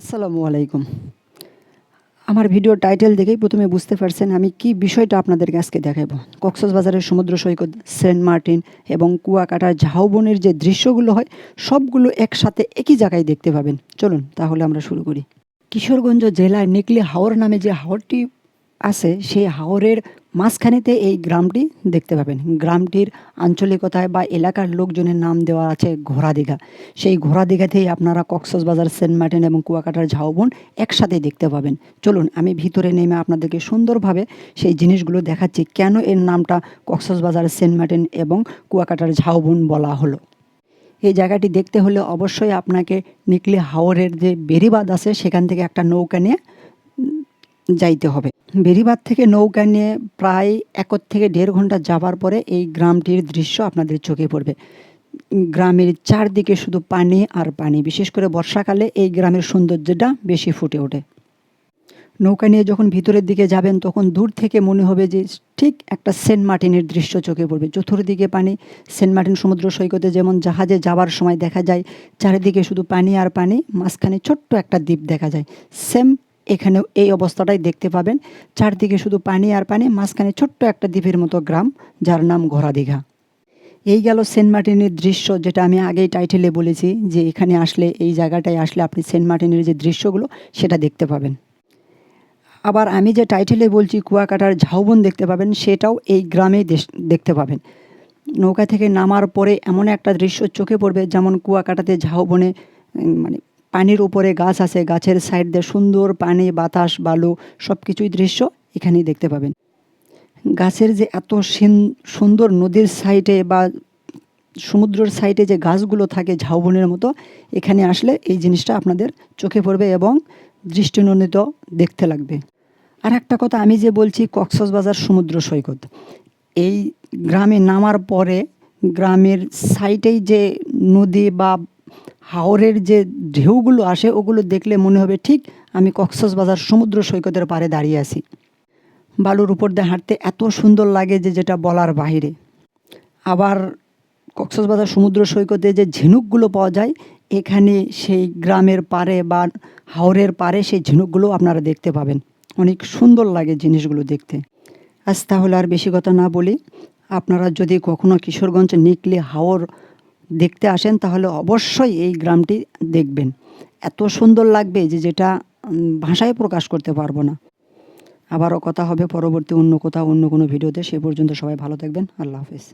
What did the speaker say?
আসসালামু আলাইকুম। আমার ভিডিও টাইটেল দেখেই প্রথমে বুঝতে পারছেন আমি কি বিষয়টা আপনাদেরকে আজকে দেখাব। কক্সবাজারের সমুদ্র সৈকত, সেন্ট মার্টিন এবং কুয়াকাটার ঝাউবনের যে দৃশ্যগুলো হয়, সবগুলো একসাথে একই জায়গায় দেখতে পাবেন। চলুন তাহলে আমরা শুরু করি। কিশোরগঞ্জ জেলায় নেকলি হাওর নামে যে হাওরটি আছে, সেই হাওরের মাঝখানেতে এই গ্রামটি দেখতে পাবেন। গ্রামটির আঞ্চলিকতায় বা এলাকার লোকজনের নাম দেওয়া আছে ঘোড়া দীঘা সেই ঘোড়া দীঘাতেই আপনারা কক্সবাজার, সেন্ট মার্টিন এবং কুয়াকাটার ঝাউবন একসাথে দেখতে পাবেন। চলুন, আমি ভিতরে নেমে আপনাদেরকে সুন্দরভাবে সেই জিনিসগুলো দেখাচ্ছি, কেন এর নামটা কক্সবাজার, সেন্ট মার্টিন এবং কুয়াকাটার ঝাউবন বলা হলো। এই জায়গাটি দেখতে হলে অবশ্যই আপনাকে নিকলি হাওরের যে বেরিবাদ আছে, সেখান থেকে একটা নৌকা নিয়ে যাইতে হবে। বেরিবাদ থেকে নৌকা নিয়ে প্রায় এক থেকে দেড় ঘণ্টা যাবার পরে এই গ্রামটির দৃশ্য আপনাদের চোখে পড়বে। গ্রামের চারদিকে শুধু পানি আর পানি, বিশেষ করে বর্ষাকালে এই গ্রামের সৌন্দর্যটা বেশি ফুটে ওঠে। নৌকা নিয়ে যখন ভিতরের দিকে যাবেন, তখন দূর থেকে মনে হবে যে ঠিক একটা সেন্ট মার্টিনের দৃশ্য চোখে পড়বে। চতুর্দিকে পানি, সেন্ট মার্টিন সমুদ্র সৈকতে যেমন জাহাজে যাবার সময় দেখা যায়, চারিদিকে শুধু পানি আর পানি, মাঝখানে ছোট্ট একটা দ্বীপ দেখা যায়। সেম এখানেও এই অবস্থাটাই দেখতে পাবেন। চারদিকে শুধু পানি আর পানি, মাঝখানে ছোট্ট একটা দ্বীপের মতো গ্রাম, যার নাম ঘোড়া দীঘা। এই গেল সেন্ট মার্টিনের দৃশ্য, যেটা আমি আগেই টাইটেলে বলেছি যে এখানে আসলে, এই জায়গাটায় আসলে আপনি সেন্ট মার্টিনের যে দৃশ্যগুলো, সেটা দেখতে পাবেন। আবার আমি যে টাইটেলে বলছি, কুয়াকাটার ঝাউবন দেখতে পাবেন, সেটাও এই গ্রামেই দেখতে পাবেন। নৌকা থেকে নামার পরে এমন একটা দৃশ্য চোখে পড়বে, যেমন কুয়াকাটাতে ঝাউবনে মানে পানির উপরে গাছ আছে, গাছের সাইড দিয়ে সুন্দর পানি, বাতাস, বালু সব কিছুই দৃশ্য এখানেই দেখতে পাবেন। গাছের যে এত সিন- সুন্দর নদীর সাইডে বা সমুদ্রের সাইডে যে গাছগুলো থাকে ঝাউবনের মতো, এখানে আসলে এই জিনিসটা আপনাদের চোখে পড়বে এবং দৃষ্টিনন্দিত দেখতে লাগবে। আর একটা কথা আমি যে বলছি, কক্সবাজার সমুদ্র সৈকত। এই গ্রামে নামার পরে গ্রামের সাইডেই যে নদী বা হাওরের যে ঢেউগুলো আসে, ওগুলো দেখলে মনে হবে, ঠিক, আমি কক্সবাজার সমুদ্র সৈকতের পাড়ে দাঁড়িয়ে আছি। বালুর উপর দিয়ে হাঁটতে এত সুন্দর লাগে যে যেটা বলার বাইরে আবার কক্সবাজার সমুদ্র সৈকতে যে ঝিনুকগুলো পাওয়া যায়, এখানে সেই গ্রামের পাড়ে বা হাওরের পাড়ে সেই ঝিনুকগুলো আপনারা দেখতে পাবেন। অনেক সুন্দর লাগে জিনিসগুলো দেখতে। আজ তাহলে আর বেশি কথা না বলি, আপনারা যদি কখনো কিশোরগঞ্জ নিকলে হাওর দেখতে আসেন, তাহলে অবশ্যই এই গ্রামটি দেখবেন। এত সুন্দর লাগবে যে যেটা ভাষায় প্রকাশ করতে পারব না। আবারও কথা হবে পরবর্তী অন্য কোথাও, অন্য কোনো ভিডিওতে, সে পর্যন্ত সবাই ভালো থাকবেন। আল্লাহ হাফেজ।